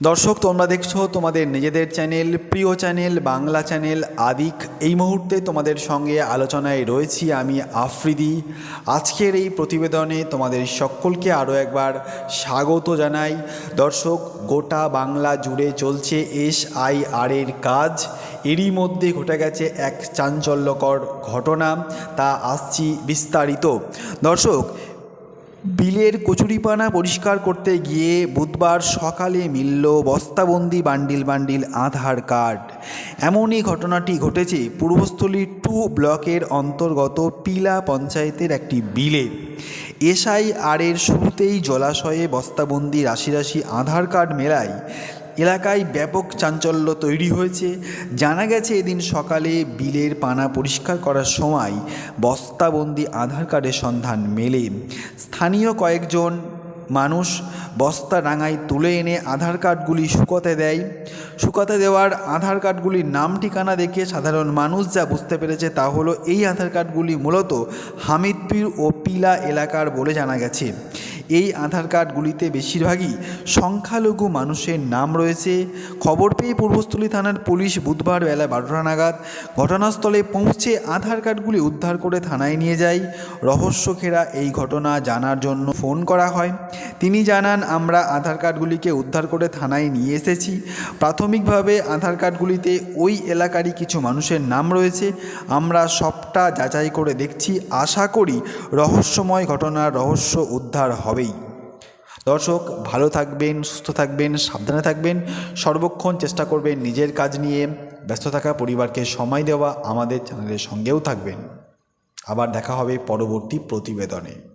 দর্শক, তোমরা দেখছ তোমাদের নিজেদের চ্যানেল, প্রিয় চ্যানেল, বাংলা চ্যানেল আদিক। এই মুহূর্তে তোমাদের সঙ্গে আলোচনায় রয়েছি আমি আফ্রিদি। আজকের এই প্রতিবেদনে তোমাদের সকলকে আরও একবার স্বাগত জানাই। দর্শক, গোটা বাংলা জুড়ে চলছে এস আই আর এর কাজ। এরই মধ্যে ঘটে গেছে এক চাঞ্চল্যকর ঘটনা, তা আসছি বিস্তারিত। দর্শক বিলের কচুরিপানা পরিষ্কার করতে গিয়ে বুধবার সকালে মিলল বস্তাবন্দি বান্ডিল বান্ডিল আধার কার্ড। এমনই ঘটনাটি ঘটেছে পূর্বস্থলী টু ব্লকের অন্তর্গত পিলা পঞ্চায়েতের একটি বিলে। এসআইআরের শুরুতেই জলাশয়ে বস্তাবন্দি রাশি রাশি আধার কার্ড মেলায় এলাকায় ব্যাপক চাঞ্চল্য তৈরি হয়েছে। জানা গেছে, এদিন সকালে বিলের পানা পরিষ্কার করার সময় বস্তাবন্দি আধার কার্ডের সন্ধান মেলে। স্থানীয় কয়েকজন মানুষ বস্তা ডাঙায় তুলে এনে আধার কার্ডগুলি শুকোতে দেয়। শুকোতে দেওয়ার আধার কার্ডগুলির নাম ঠিকানা দেখে সাধারণ মানুষ যা বুঝতে পেরেছে তা হলো, এই আধার কার্ডগুলি মূলত হামিদপুর ও পিলা এলাকার বলে জানা গেছে। এই আধার কার্ডগুলিতে বেশিরভাগই সংখ্যালঘু মানুষের নাম রয়েছে। খবর পেয়ে পূর্বস্থলী থানার পুলিশ বুধবার বেলা বারোটা নাগাদ ঘটনাস্থলে পৌঁছে আধার কার্ডগুলি উদ্ধার করে থানায় নিয়ে যায়। রহস্য ঘেরা এই ঘটনা জানার জন্য ফোন করা হয়। তিনি জানান, আমরা আধার কার্ডগুলিকে উদ্ধার করে থানায় নিয়ে এসেছি। প্রাথমিকভাবে আধার কার্ডগুলিতে ওই এলাকারই কিছু মানুষের নাম রয়েছে। আমরা সবটা যাচাই করে দেখছি। আশা করি রহস্যময় ঘটনার রহস্য উদ্ধার হবেই। দর্শক, ভালো থাকবেন, সুস্থ থাকবেন, সাবধানে থাকবেন। সর্বক্ষণ চেষ্টা করবেন নিজের কাজ নিয়ে। ব্যস্ত থাকা পরিবারকে সময় দেওয়া আমাদের চ্যানেলের সঙ্গেও থাকবেন। আবার দেখা হবে পরবর্তী প্রতিবেদনে।